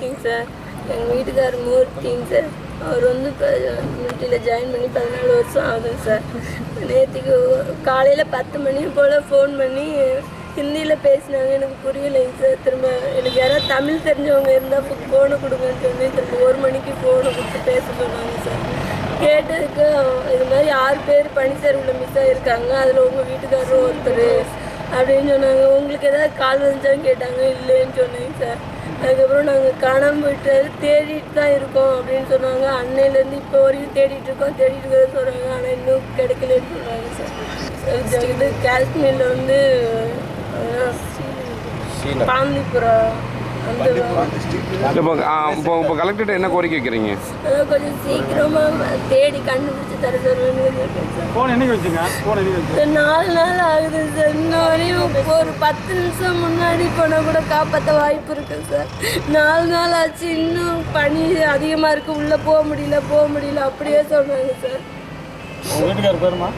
பேசிங்க sir எங்கள் வீட்டுக்கார் மூர்த்திங்க sir அவர் வந்து இப்போ மிலிட்ரியில் ஜாயின் பண்ணி பதினாலு வருஷம் ஆகுதுங்க சார் நேற்றுக்கு காலையில் பத்து மணி போல் ஃபோன் பண்ணி ஹிந்தியில் பேசினாங்க. எனக்கு புரியலைங்க சார் திரும்ப எனக்கு யாராவது தமிழ் தெரிஞ்சவங்க இருந்தால் ஃபோனை கொடுங்கன்னு சொல்லி திரும்ப ஒரு மணிக்கு ஃபோனை கொடுத்து பேச சொன்னாங்க சார் கேட்டதுக்கு இது மாதிரி ஆறு பேர் பனிச்சரிவில் மிஸ் ஆகிருக்காங்க அதில் உங்கள் வீட்டுக்காரரும் ஒருத்தர் அப்படின்னு சொன்னாங்க. உங்களுக்கு ஏதாவது கால் வந்துச்சான்னு கேட்டாங்க. இல்லைன்னு சொன்னேங்க சார் அதுக்கப்புறம் நாங்கள் காணாமல் போயிட்டு தேடிட்டு தான் இருக்கோம் அப்படின்னு சொன்னாங்க. அன்னையிலேருந்து இப்போ வரைக்கும் தேடிட்டு இருக்கோம். தேடிட்டு இருக்கிறத சொல்கிறாங்க ஆனால் இன்னும் கிடைக்கலன்னு சொல்கிறாங்க சார். இது காஷ்மீரில் வந்து பாந்திபுரம். இப்போ இப்போ இப்போ கலெக்டர்கிட்ட என்ன கோரிக்கை வைக்கிறீங்க? கொஞ்சம் சீக்கிரமாக தேடி கண்டுபிடிச்சி தர ஃபோன் என்னைக்கு வச்சுங்க? ஃபோன் என்னைக்கு நாலு நாள் ஆகுது சார். இன்ன வரையும் ஒரு பத்து நிமிஷம் முன்னாடி போனால் கூட காப்பாற்ற வாய்ப்பு இருக்கு சார். நாலு நாள் ஆச்சு இன்னும் பனி அதிகமாக இருக்குது உள்ளே போக முடியல போக முடியல. அப்படியே சொன்னாங்க சார். வீட்டுக்கார் பேருமா?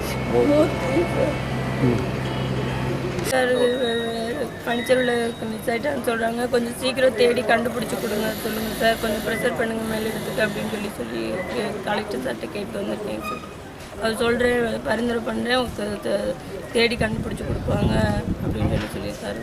சார். பனிச்சரில் மிஸ் ஆகிட்டான்னு சொல்கிறாங்க கொஞ்சம் சீக்கிரம் தேடி கண்டுபிடிச்சி கொடுங்க. சொல்லுங்கள் சார் கொஞ்சம் ப்ரெஷர் பண்ணுங்கள் மேலே எடுத்துக்க அப்படின்னு சொல்லி சொல்லி கலெக்டர் சார்கிட்ட கேட்டு வந்திருக்கேன் சார் அவர் சொல்கிறேன் பரிந்துரை பண்ணுறேன் தேடி கண்டுபிடிச்சி கொடுப்பாங்க அப்படின்னு சொல்லி சொல்லியிருக்காரு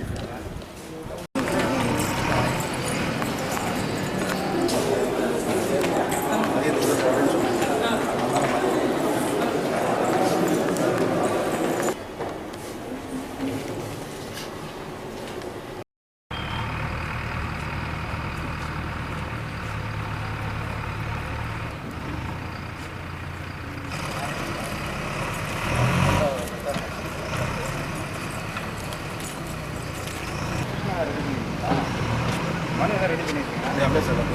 நீ அவசரம்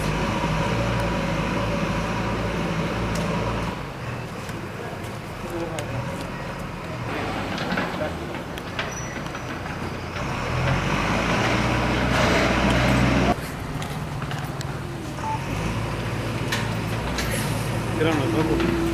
தான் இருக்குது உனக்கு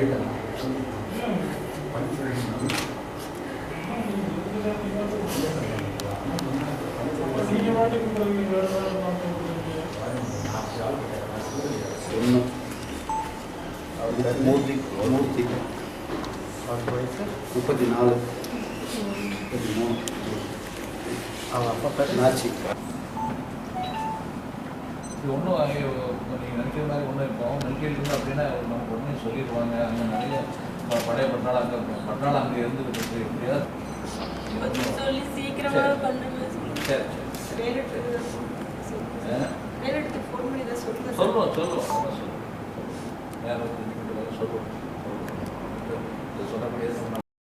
கத்தாவடிகள் மூர்த்தி மூர்த்தி முப்பத்தி நாலு முப்பத்தி மூணு அவங்க அப்பா பேர் நாச்சி இது ஒன்றும் நீங்கள் நினைக்கிற மாதிரி ஒன்றும் இப்போ நெல்கேலிருந்து அப்படின்னா நமக்கு உடனே சொல்லிடுவாங்க. அங்கே நிறைய பழைய பட்டாளம் அங்கே பட்டாளம் அங்கே இருந்துகிட்டு இருக்கு. கொஞ்சம் சொல்லி சீக்கிரமாக பண்ணுங்க. சரி சொல்லுவோம் சொல்லுவோம். சொல்லுவோம். வேறு சொல்லுவோம். நம்ம